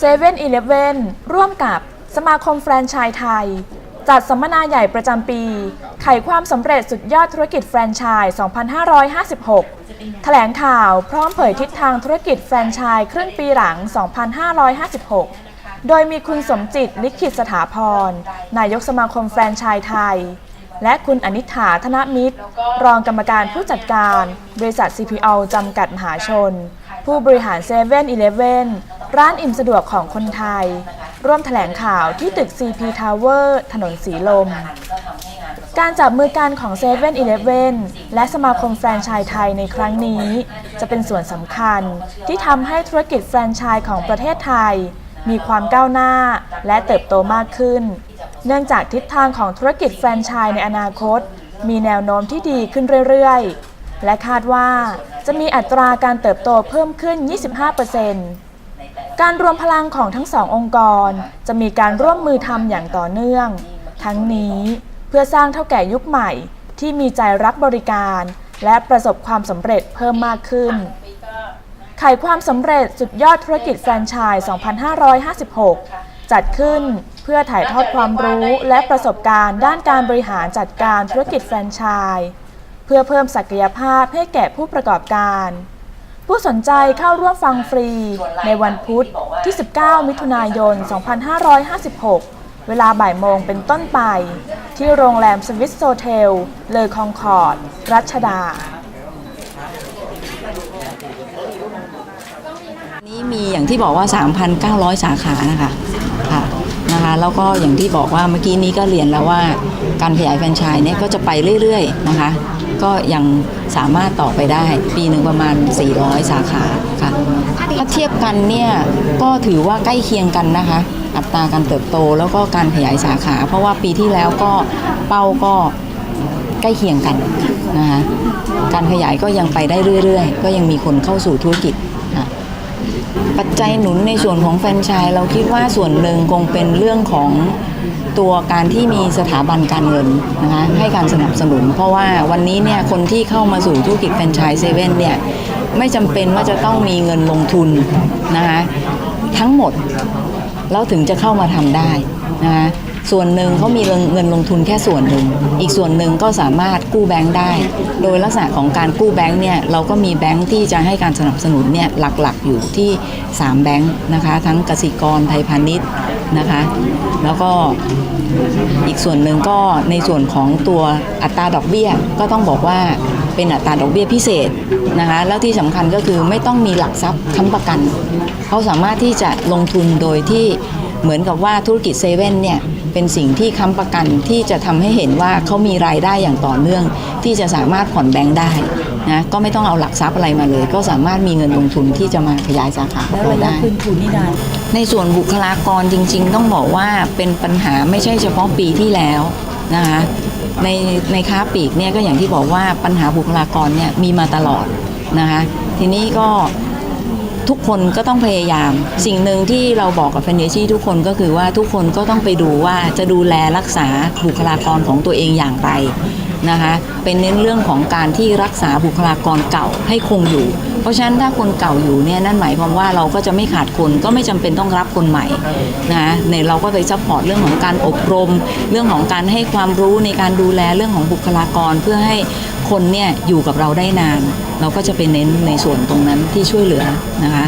7 e เ e ่ e อร่วมกับสมาคมแฟรนไชส์ไทย จัดสัมมนาใหญ่ประจำปี ไขความสำเร็จสุดยอดธุรกิจแฟรนไชส์ 2556 แถลงข่าวพร้อมเผยทิศทางธุรกิจแฟรนไชส์ครึ่งปีหลัง 2556 โดยมีคุณสมจิตลิขิตสถาพร นายกสมาคมแฟรนไชส์ไทย และคุณอนิษฐาธนมิตร รองกรรมการผู้จัดการ บริษัท CPO จำกัดมหาชน ผู้บริหาร7 e เ e ่ e อ ร้านอิ่มสะดวกของคนไทย ร่วมแถลงข่าวที่ตึก CP Tower ถนนสีลม การจับมือกันของ7 e เ e ่ e และสมาคมแฟรนไชส์ไทยในครั้งนี้ จะเป็นส่วนสำคัญที่ทำให้ธุรกิจแฟรนไชส์ของประเทศไทย มีความก้าวหน้าและเติบโตมากขึ้น เนื่องจากทิศทางของธุรกิจแฟรนไชส์ในอนาคต มีแนวโน้มที่ดีขึ้นเรื่อยๆ และคาดว่าจะมีอัตราการเติบโตเพิ่มขึ้น 25% การรวมพลังของทั้งสององค์กร จะมีการร่วมมือทำอย่างต่อเนื่อง ทั้งนี้เพื่อสร้างเท่าแก่ยุคใหม่ ที่มีใจรักบริการ และประสบความสำเร็จเพิ่มมากขึ้นไขความสำเร็จสุดยอดธุรกิจแฟรนไชส์ 2556 จัดขึ้นเพื่อถ่ายทอดความรู้และประสบการณ์ด้านการบริหารจัดการธุรกิจแฟรนไชส์ เพื่อเพิ่มศักยภาพให้แก่ผู้ประกอบการ ผู้สนใจเข้าร่วมฟังฟรีในวันพุธที่ 19 มิถุนายน 2556 เวลาบ่ายโมงเป็นต้นไป ที่โรงแรมสวิสโซเทล เลอคองคอร์ด รัชดา นี้มีอย่างที่บอกว่า 3,900 สาขานะคะค่ะ นะคะแล้วก็อย่างที่บอกว่าเมื่อกี้นี้ก็เรียนแล้วว่าการขยายแฟรนไชส์เนี่ยก็จะไปเรื่อยๆนะคะ ก็ยังสามารถต่อไปได้ ปีหนึ่งประมาณ 400 สาขาค่ะถ้าเทียบกันเนี่ยก็ถือว่าใกล้เคียงกันนะคะ อัตราการเติบโตแล้วก็การขยายสาขา เพราะว่าปีที่แล้วก็เป้าก็ใกล้เคียงกันนะคะการขยายก็ยังไปได้เรื่อยๆ ก็ยังมีคนเข้าสู่ธุรกิจ ปัจจัยหนุนในส่วนของแฟรนไชส์เราคิดว่าส่วนหนึ่งคงเป็นเรื่องของตัวการที่มีสถาบันการเงินนะคะให้การสนับสนุน เพราะว่าวันนี้เนี่ยคนที่เข้ามาสู่ธุรกิจแฟรนไชส์เซเว่นเนี่ยไม่จำเป็นว่าจะต้องมีเงินลงทุนนะคะทั้งหมดแล้วถึงจะเข้ามาทำได้นะคะ ส่วนหนึ่งเขามีเงินลงทุนแค่ส่วนหนึ่ง อีกส่วนหนึ่งก็สามารถกู้แบงค์ได้ โดยลักษณะของการกู้แบงค์เนี่ยเราก็มีแบงค์ที่จะให้การสนับสนุนเนี่ยหลักๆอยู่ที่ 3 แบงค์นะคะทั้งกสิกรไทยพาณิชย์นะคะแล้วก็อีกส่วนหนึ่งก็ในส่วนของตัวอัตราดอกเบี้ยก็ต้องบอกว่าเป็นอัตราดอกเบี้ยพิเศษนะคะแล้วที่สำคัญก็คือไม่ต้องมีหลักทรัพย์ค้ำประกันเขาสามารถที่จะลงทุนโดยที่เหมือนกับว่าธุรกิจเซเว่นเนี่ย เป็นสิ่งที่ค้ำประกันที่จะทำให้เห็นว่าเขามีรายได้อย่างต่อเนื่อง ที่จะสามารถผ่อนแบงค์ได้นะก็ไม่ต้องเอาหลักทรัพย์อะไรมาเลย ก็สามารถมีเงินลงทุนที่จะมาขยายสาขาของเราได้ในส่วนบุคลากรจริง ๆ ต้องบอกว่าเป็นปัญหาไม่ใช่เฉพาะปีที่แล้วนะคะในในค้าปลีกเนี่ยก็อย่างที่บอกว่าปัญหาบุคลากรเนี่ยมีมาตลอดนะคะทีนี้ก็ ทุกคนก็ต้องพยายาม สิ่งหนึ่งที่เราบอกกับแฟนเนชี่ทุกคนก็คือว่าทุกคนก็ต้องไปดูว่าจะดูแลรักษาบุคลากรของตัวเองอย่างไรนะคะเป็นเน้นเรื่องของการที่รักษาบุคลากรเก่าให้คงอยู่ เพราะฉะนั้นถ้าคนเก่าอยู่เนี่ยนั่นหมายความว่าเราก็จะไม่ขาดคนก็ไม่จำเป็นต้องรับคนใหม่นะในเราก็ไปซัพพอร์ตเรื่องของการอบรม เรื่องของการให้ความรู้ในการดูแลเรื่องของบุคลากรเพื่อให้ คนเนี่ยอยู่กับเราได้นาน เราก็จะไปเน้นในส่วนตรงนั้นที่ช่วยเหลือนะคะ